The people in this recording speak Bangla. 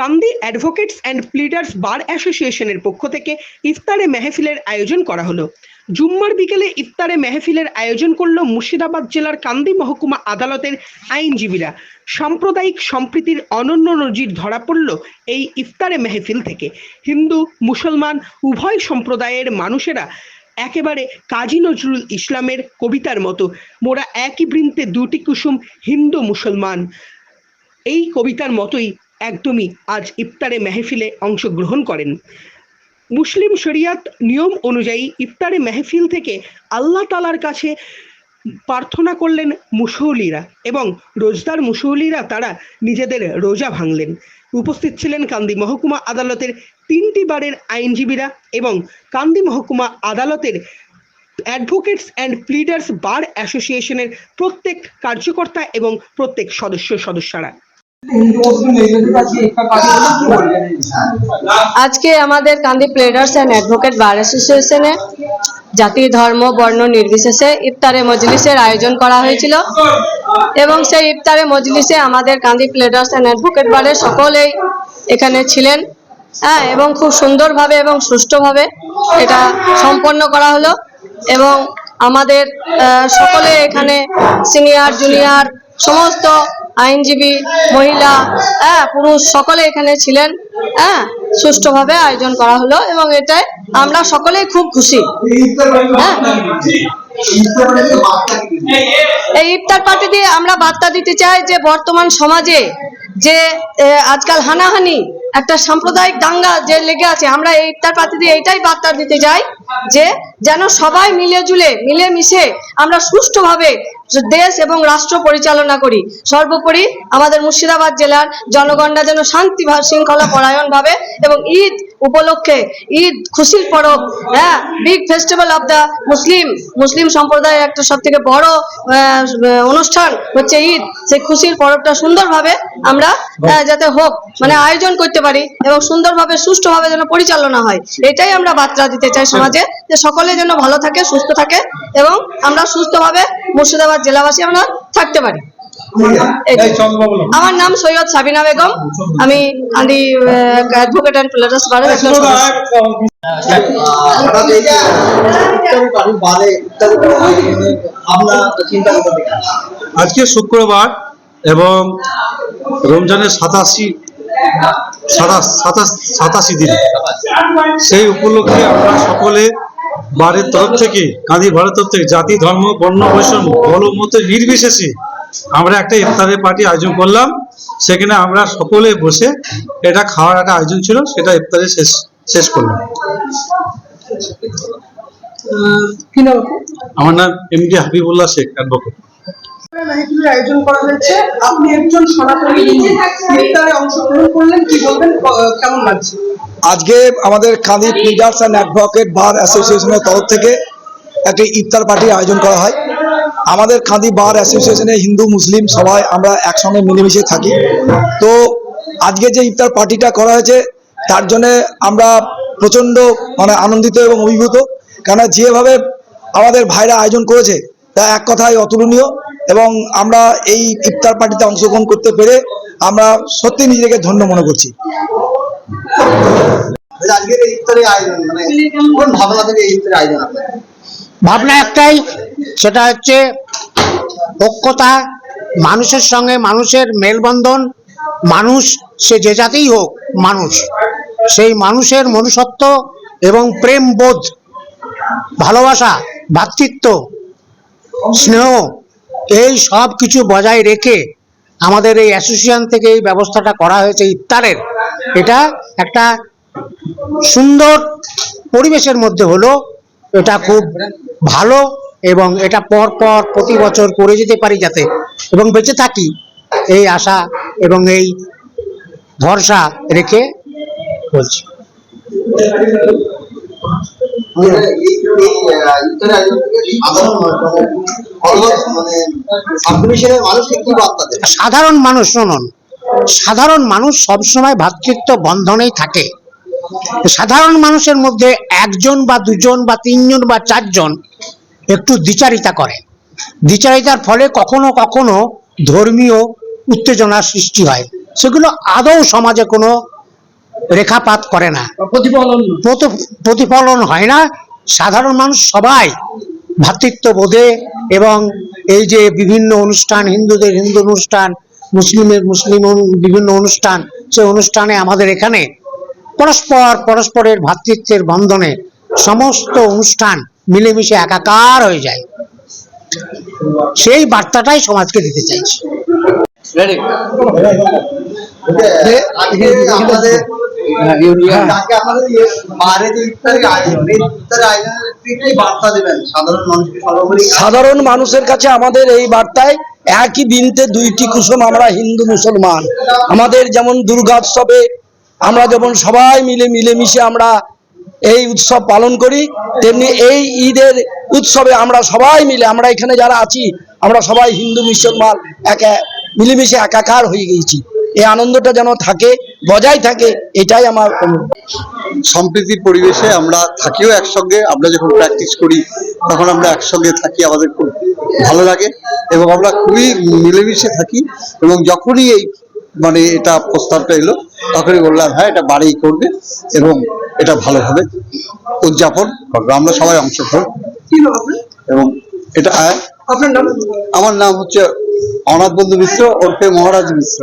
কান্দি অ্যাডভোকেটস অ্যান্ড প্লিডার্স বার অ্যাসোসিয়েশনের পক্ষ থেকে ইফতারে মেহফিলের আয়োজন করা হলো। জুম্মার বিকেলে ইফতারে মেহফিলের আয়োজন করল মুর্শিদাবাদ জেলার কান্দি মহকুমা আদালতের আইনজীবীরা। সাম্প্রদায়িক সম্প্রীতির অনন্য নজির ধরা পড়ল এই ইফতারে মেহফিল থেকে। হিন্দু, মুসলমান, উভয় সম্প্রদায়ের মানুষেরা একেবারে কাজী নজরুল ইসলামের কবিতার মতো মোরা একই বৃন্তে দুটি কুসুম হিন্দু মুসলমান এই কবিতার মতোই একদমই আজ ইফতারে মেহফিলে অংশগ্রহণ করেন। মুসলিম শরিয়াত নিয়ম অনুযায়ী ইফতারে মেহফিল থেকে আল্লাহ তালার কাছে প্রার্থনা করলেন মুসৌলিরা এবং রোজদার মুসৌলিরা তারা নিজেদের রোজা ভাঙলেন। উপস্থিত ছিলেন কান্দি মহকুমা আদালতের তিনটি বারের আইনজীবীরা এবং কান্দি মহকুমা আদালতের অ্যাডভোকেটস অ্যান্ড প্লিডার্স বার অ্যাসোসিয়েশনের প্রত্যেক কার্যকর্তা এবং প্রত্যেক সদস্য সদস্যরা। আজকে আমাদের কান্দি প্লেডার্স অ্যান্ড অ্যাডভোকেট বার অ্যাসোসিয়েশনে জাতি, ধর্ম, বর্ণ নির্বিশেষে ইফতারে মজলিসের আয়োজন করা হয়েছিল। এবং সেই ইফতারে মজলিসে আমাদের কান্দি প্লেডার্স অ্যান্ড অ্যাডভোকেট বারের সকলেই এখানে ছিলেন। হ্যাঁ এবং খুব সুন্দরভাবে এবং সুষ্ঠুভাবে এটা সম্পন্ন করা হলো। এবং আমাদের সকলে এখানে সিনিয়র জুনিয়র সমস্ত আইনজীবী, মহিলা হ্যাঁ পুরুষ সকলে এখানে ছিলেন হ্যাঁ সুষ্ঠুভাবে আয়োজন করা হলো এবং এটাই আমরা সকলেই খুব খুশি। হ্যাঁ। এই ইফতার পার্টি দিয়ে আমরা বার্তা দিতে চাই যে বর্তমান সমাজে যে আজকাল হানাহানি, একটা সাম্প্রদায়িক দাঙ্গা যে লেগে আছে, আমরা এই ইফতার পার্টি দিয়ে এটাই বার্তা দিতে চাই যে যেন সবাই মিলে জুলে মিলে মিশে আমরা সুষ্ঠুভাবে দেশ এবং রাষ্ট্র পরিচালনা করি। সর্বোপরি আমাদের মুর্শিদাবাদ জেলার জনগণরা যেন শান্তি শৃঙ্খলা পরায়ণ ভাবে এবং ঈদ উপলক্ষে ঈদ খুশির পরব হ্যাঁ big festival of the Muslim মুসলিম সম্প্রদায়ের একটা সব থেকে বড় অনুষ্ঠান হচ্ছে ঈদ। সেই খুশির পরবটা সুন্দরভাবে আমরা যাতে হোক মানে আয়োজন করতে পারি এবং সুন্দরভাবে সুষ্ঠুভাবে যেন পরিচালনা হয়। এটাই আমরা বার্তা দিতে চাই সমাজে যে সকলে যেন ভালো থাকে সুস্থ থাকে এবং আমরা সুস্থভাবে মুর্শিদাবাদ জেলাবাসী আমরা থাকতে পারি। আমার নাম সৈয়দ সাবিনা বেগম। আমি আন্দি অ্যাডভোকেট অ্যান্ড প্লেটার্স বারের আজকে শুক্রবার এবং রমজানের সাতাশি সাতাশি দিন। সেই উপলক্ষে আমরা সকলে বাড়ির তরফ থেকে কাঁদি ভারত তরফ থেকে জাতি ধর্ম বর্ণ বৈষম্য মত নির্বিশেষে আমরা একটা ইফতারের পার্টি আয়োজন করলাম। সেখানে আমরা সকলে বসে এটা খাওয়ার একটা আয়োজন ছিল সেটা ইফতারে শেষ শেষ করলাম। আমার নাম এমডি হাবিবুল্লাহ শেখ অ্যাডভোকেট। মেহফিলের আয়োজন করা হয়েছে। আপনি একজন সনাতনী ইফতারে অংশগ্রহণ করলেন কি বলবেন? কেমন লাগছে? আজকে আমাদের কাঁদি প্লিডার্স অ্যান্ড অ্যাডভোকেট বার অ্যাসোসিয়েশনের তরফ থেকে একটি ইফতার পার্টির আয়োজন করা হয়। আমাদের কাঁদি বার অ্যাসোসিয়েশনে হিন্দু মুসলিম সবাই আমরা একসঙ্গে মিলেমিশে থাকি। তো আজকে যে ইফতার পার্টিটা করা হয়েছে তার জন্যে আমরা প্রচণ্ড মানে আনন্দিত এবং অভিভূত। কেননা যেভাবে আমাদের ভাইরা আয়োজন করেছে তা এক কথায় অতুলনীয় এবং আমরা এই ইফতার পার্টিতে অংশগ্রহণ করতে পেরে আমরা সত্যি নিজেকে ধন্য মনে করছি। আয়োজন মানে কোন ভাবনা থেকে এই আয়োজন ভাবনা একটাই সেটা হচ্ছে ঐক্যতা মানুষের সঙ্গে মানুষের মেলবন্ধন, মানুষ সে যে জাতিই হোক, মানুষ। সেই মানুষের মনুষ্যত্ব এবং প্রেম বোধ, ভালোবাসা, ভ্রাতৃত্ব, স্নেহ, এই সব কিছু বজায় রেখে আমাদের এই অ্যাসোসিয়েশন থেকে এই ব্যবস্থাটা করা হয়েছে ইফতারের। এটা একটা সুন্দর পরিবেশের মধ্যে হলো, এটা খুব ভালো এবং এটা পর পর প্রতি বছর করে যেতে পারি যাতে এবং বেঁচে থাকি, এই আশা এবং এই ভরসা রেখে বলছি। সাধারণ মানুষ, শুনুন, সাধারণ মানুষ সবসময় ভ্রাতৃত্ব বন্ধনেই থাকে। সাধারণ মানুষের মধ্যে একজন বা দুজন বা তিনজন বা চারজন একটু দ্বিচারিতা করে। দ্বিচারিতার ফলে কখনো কখনো ধর্মীয় উত্তেজনার সৃষ্টি হয়। সেগুলো আদৌ সমাজে কোনো রেখাপাত করে না। প্রতিফলন প্রতিফলন হয় না। সাধারণ মানুষ সবাই ভ্রাতৃত্ব বোধে এবং এই যে বিভিন্ন অনুষ্ঠান হিন্দুদের হিন্দু অনুষ্ঠান মুসলিমের মুসলিম বিভিন্ন অনুষ্ঠান সেই অনুষ্ঠানে আমাদের এখানে পরস্পর পরস্পরের ভ্রাতৃত্বের বন্ধনে সমস্ত অনুষ্ঠান মিলেমিশে একাকার হয়ে যায়। সেই বার্তাটাই সমাজকে দিতে চাইছি। আমাদের ইয়ে বারে যে ইফতারের আয়োজন এই ইফতারের আয়োজনের কি কি বার্তা দেবেন? সাধারণ মানুষকে সর্বোপরি? সাধারণ মানুষের কাছে আমাদের এই বার্তায় একই দিনতে দুইটি কুসুম আমরা হিন্দু মুসলমান। আমাদের যেমন দুর্গা উৎসবে আমরা যেমন সবাই মিলে মিলেমিশে আমরা এই উৎসব পালন করি, তেমনি এই ঈদের উৎসবে আমরা সবাই মিলে, আমরা এখানে যারা আছি, আমরা সবাই হিন্দু, মুসলমান, একা মিলেমিশে একাকার হয়ে গিয়েছি। এই আনন্দটা যেন থাকে, বজায় থাকে, এটাই আমার সম্প্রীতির পরিবেশে আমরা থাকিও একসঙ্গে, আমরা যখন প্র্যাকটিস করি, তখন আমরা একসঙ্গে থাকি, আমাদের খুব ভালো লাগে এবং আমরা খুবই মিলেমিশে থাকি এবং যখনই এই মানে এটা প্রস্তাবটা এলো তখনই বললাম হ্যাঁ এটা বাড়ি করবে এবং এটা ভালোভাবে উদযাপন করবে। আমরা সবাই অংশগ্রহণ এবং এটা নাম? আমার নাম হচ্ছে অনাথ বন্ধু মিশ্র ওরফে মহারাজ মিশ্র।